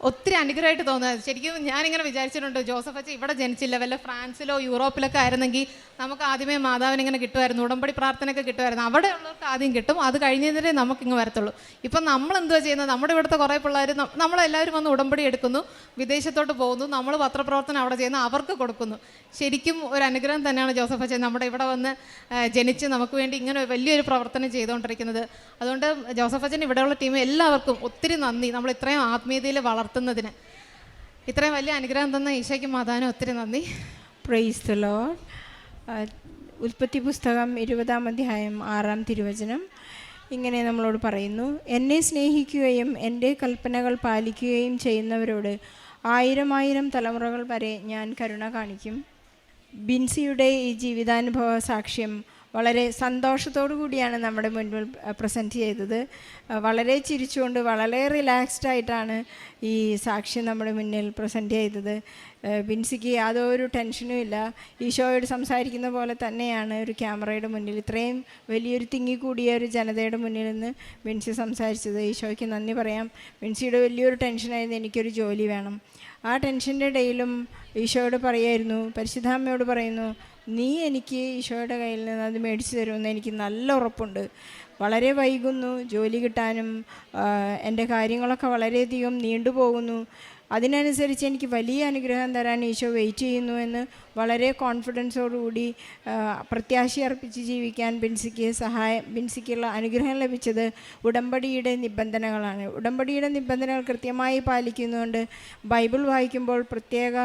ഒത്തിരി അനുഗ്രഹമായിട്ട് തോന്നുന്നത്. ശരിക്കും ഞാനിങ്ങനെ വിചാരിച്ചിട്ടുണ്ട് ജോസഫ് അച്ഛൻ ഇവിടെ ജനിച്ചില്ല വല്ല ഫ്രാൻസിലോ യൂറോപ്പിലൊക്കെ ആയിരുന്നെങ്കിൽ നമുക്ക് ആദ്യമേ മാതാവിനെ ഇങ്ങനെ കിട്ടുമായിരുന്നു ഉടമ്പടി പ്രാർത്ഥനയൊക്കെ കിട്ടുമായിരുന്നു. അവിടെ ഉള്ളവർക്ക് ആദ്യം കിട്ടും അത് കഴിഞ്ഞതിലേ നമുക്കിങ്ങ് വരത്തുള്ളൂ. ഇപ്പം നമ്മൾ എന്തുവാ ചെയ്യുന്നത്? നമ്മുടെ ഇവിടുത്തെ കുറേ പിള്ളേർ നമ്മളെല്ലാവരും വന്ന് ഉടമ്പടി എടുക്കുന്നു വിദേശത്തോട്ട് പോകുന്നു നമ്മൾ പത്രപ്രവർത്തനം അവിടെ ചെയ്യുന്നു അവർക്ക് കൊടുക്കുന്നു. ശരിക്കും ഒരു അനുഗ്രഹം തന്നെയാണ് ജോസഫ് അച്ഛൻ നമ്മുടെ ഇവിടെ വന്ന് ജനിച്ച് നമുക്ക് വേണ്ടി ഇങ്ങനെ വലിയൊരു പ്രവർത്തനം ചെയ്തുകൊണ്ടിരിക്കുന്നത്. അതുകൊണ്ട് ജോസഫ് അച്ഛൻ ഇവിടെയുള്ള ടീം എല്ലാവർക്കും ഒത്തിരി നന്ദി. നമ്മൾ ഇത്രയും ആത്മീയതയിൽ വളർത്തുന്നതിന്. ഇത്രയും വലിയ അനുഗ്രഹം തന്ന ഈശോയ്ക്ക് മാതാവിന് ഒത്തിരി നന്ദി. പ്രൈസ് ദ ഉൽപ്പത്തി പുസ്തകം ഇരുപതാം അധ്യായം ആറാം തിരുവചനം. ഇങ്ങനെ നമ്മളോട് പറയുന്നു എന്നെ സ്നേഹിക്കുകയും എന്റെ കൽപ്പനകൾ പാലിക്കുകയും ചെയ്യുന്നവരോട് ആയിരം ആയിരം തലമുറകൾ വരെ ഞാൻ കരുണ കാണിക്കും. ബിൻസിയുടെ ഈ ജീവിതാനുഭവ സാക്ഷ്യം വളരെ സന്തോഷത്തോടു കൂടിയാണ് നമ്മുടെ മുന്നിൽ പ്രസന്റ് ചെയ്തത്. വളരെ ചിരിച്ചുകൊണ്ട് വളരെ റിലാക്സ്ഡ് ആയിട്ടാണ് ഈ സാക്ഷി നമ്മുടെ മുന്നിൽ പ്രസന്റ് ചെയ്തത്. ബിൻസിക്ക് യാതൊരു ടെൻഷനും ഇല്ല. ഈശോയോട് സംസാരിക്കുന്ന പോലെ തന്നെയാണ് ഒരു ക്യാമറയുടെ മുന്നിൽ. ഇത്രയും വലിയൊരു തിങ്ങിക്കൂടിയ ഒരു ജനതയുടെ മുന്നിൽ നിന്ന് ബിൻസി സംസാരിച്ചത്. ഈശോയ്ക്ക് നന്ദി പറയാം. ബിൻസിയുടെ വലിയൊരു ടെൻഷനായിരുന്നു എനിക്കൊരു ജോലി വേണം. ആ ടെൻഷന്റെ ഇടയിലും ഈശോയോട് പറയായിരുന്നു പരിശുദ്ധാമ്മയോട് പറയുന്നു നീ എനിക്ക് ഈശോയുടെ കയ്യിൽ നിന്ന് അത് മേടിച്ചു തരുമെന്ന് എനിക്ക് നല്ല ഉറപ്പുണ്ട്. വളരെ വൈകുന്നു ജോലി കിട്ടാനും എന്റെ കാര്യങ്ങളൊക്കെ വളരെയധികം നീണ്ടുപോകുന്നു. അതിനനുസരിച്ച് എനിക്ക് വലിയ അനുഗ്രഹം തരാൻ ഈശോ വെയിറ്റ് ചെയ്യുന്നു എന്ന് വളരെ കോൺഫിഡൻസോടുകൂടി പ്രത്യാശയർപ്പിച്ച് ജീവിക്കാൻ ബിൻസിക്ക് സഹായം ബിൻസിക്കുള്ള അനുഗ്രഹം ലഭിച്ചത് ഉടമ്പടിയുടെ നിബന്ധനകളാണ്. ഉടമ്പടിയുടെ നിബന്ധനകൾ കൃത്യമായി പാലിക്കുന്നതുകൊണ്ട് ബൈബിൾ വായിക്കുമ്പോൾ പ്രത്യേക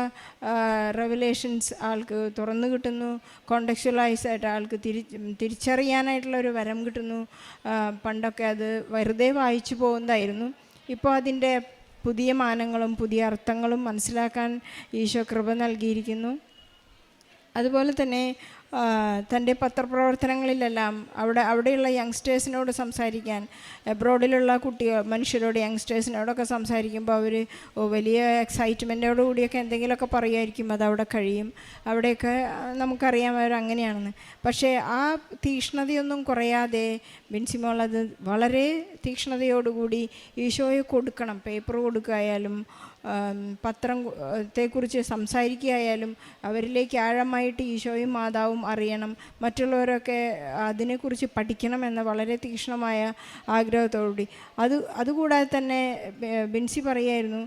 റെവലേഷൻസ് ആൾക്ക് തുറന്നു കിട്ടുന്നു. കോണ്ടക്ച്വലൈസ് ആയിട്ട് ആൾക്ക് തിരി തിരിച്ചറിയാനായിട്ടുള്ള ഒരു വരം കിട്ടുന്നു. പണ്ടൊക്കെ അത് വെറുതെ വായിച്ചു പോകുന്നതായിരുന്നു. ഇപ്പോൾ അതിന്റെ പുതിയ മാനങ്ങളും പുതിയ അർത്ഥങ്ങളും മനസ്സിലാക്കാൻ ഈശോ കൃപ നൽകിയിരിക്കുന്നു. അതുപോലെ തന്നെ തന്റെ പത്രപ്രവർത്തനങ്ങളിലെല്ലാം അവിടെ അവിടെയുള്ള യങ്സ്റ്റേഴ്സിനോട് സംസാരിക്കാൻ എബ്രോഡിലുള്ള കുട്ടികൾ മനുഷ്യരോട് യങ്സ്റ്റേഴ്സിനോടൊക്കെ സംസാരിക്കുമ്പോൾ അവർ വലിയ എക്സൈറ്റ്മെന്റോടു കൂടിയൊക്കെ എന്തെങ്കിലുമൊക്കെ പറയുമായിരിക്കും അത് അവിടെ കഴിയും. അവിടെയൊക്കെ നമുക്കറിയാം അവർ അങ്ങനെയാണെന്ന്. പക്ഷേ ആ തീക്ഷ്ണതയൊന്നും കുറയാതെ ബിൻസിമോൾ അത് വളരെ തീക്ഷ്ണതയോടുകൂടി ഈശോയെ കൊടുക്കണം. പേപ്പർ കൊടുക്കായാലും പത്രം ത്തെക്കുറിച്ച് സംസാരിക്കുകയായാലും അവരിലേക്ക് ആഴമായിട്ട് ഈശോയും മാതാവും അറിയണം. മറ്റുള്ളവരൊക്കെ അതിനെക്കുറിച്ച് പഠിക്കണമെന്ന വളരെ തീക്ഷ്ണമായ ആഗ്രഹത്തോടുകൂടി. അത് അതുകൂടാതെ തന്നെ ബിൻസി പറയായിരുന്നു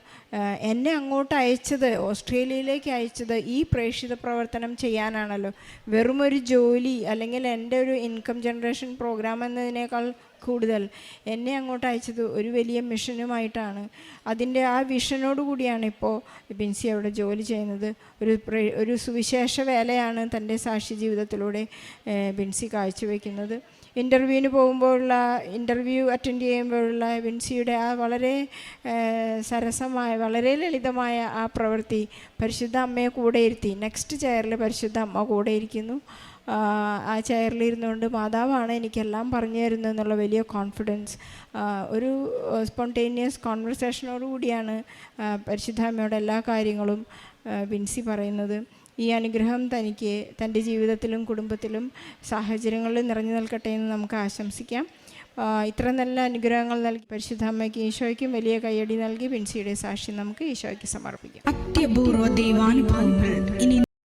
എന്നെ അങ്ങോട്ട് അയച്ചത് ഓസ്ട്രേലിയയിലേക്ക് അയച്ചത് ഈ പ്രേക്ഷിത പ്രവർത്തനം ചെയ്യാനാണല്ലോ. വെറുമൊരു ജോലി അല്ലെങ്കിൽ എന്റെ ഒരു ഇൻകം ജനറേഷൻ പ്രോഗ്രാം എന്നതിനേക്കാൾ കൂടുതൽ. എന്നെ അങ്ങോട്ട് അയച്ചത് ഒരു വലിയ മിഷനുമായിട്ടാണ്. അതിന്റെ ആ വിഷനോട് കൂടിയാണ് ഇപ്പോൾ ബിൻസി അവിടെ ജോലി ചെയ്യുന്നത്. ഒരു ഒരു സുവിശേഷ വേലയാണ് തന്റെ സാക്ഷി ജീവിതത്തിലൂടെ ബിൻസി കാഴ്ചവെക്കുന്നത്. ഇന്റർവ്യൂവിന് പോകുമ്പോഴുള്ള ഇന്റർവ്യൂ അറ്റൻഡ് ചെയ്യുമ്പോഴുള്ള ബിൻസിയുടെ ആ വളരെ സരസമായ വളരെ ലളിതമായ ആ പ്രവൃത്തി പരിശുദ്ധ അമ്മയെ കൂടെ ഇരുത്തി നെക്സ്റ്റ് ചെയറിൽ പരിശുദ്ധ അമ്മ കൂടെ ഇരിക്കുന്നു. ആ, ചെയറിലിരുന്നുകൊണ്ട് മാതാവാണ് എനിക്കെല്ലാം പറഞ്ഞു തരുന്നത് എന്നുള്ള വലിയ കോൺഫിഡൻസ് ഒരു സ്പോണ്ടേനിയസ് കോൺവെർസേഷനോടുകൂടിയാണ് പരിശുദ്ധാമ്മയുടെ എല്ലാ കാര്യങ്ങളും വിൻസി പറയുന്നത്. ഈ അനുഗ്രഹം തനിക്ക് തന്റെ ജീവിതത്തിലും കുടുംബത്തിലും സാഹചര്യങ്ങളിലും നിറഞ്ഞു നിൽക്കട്ടെ എന്ന് നമുക്ക് ആശംസിക്കാം. ഇത്ര നല്ല അനുഗ്രഹങ്ങൾ നൽകി പരിശുദ്ധ അമ്മയ്ക്ക് ഈശോയ്ക്കും വലിയ കയ്യടി നൽകി വിൻസിയുടെ സാക്ഷി നമുക്ക് ഈശോയ്ക്ക് സമർപ്പിക്കാം. അത്യപൂർവ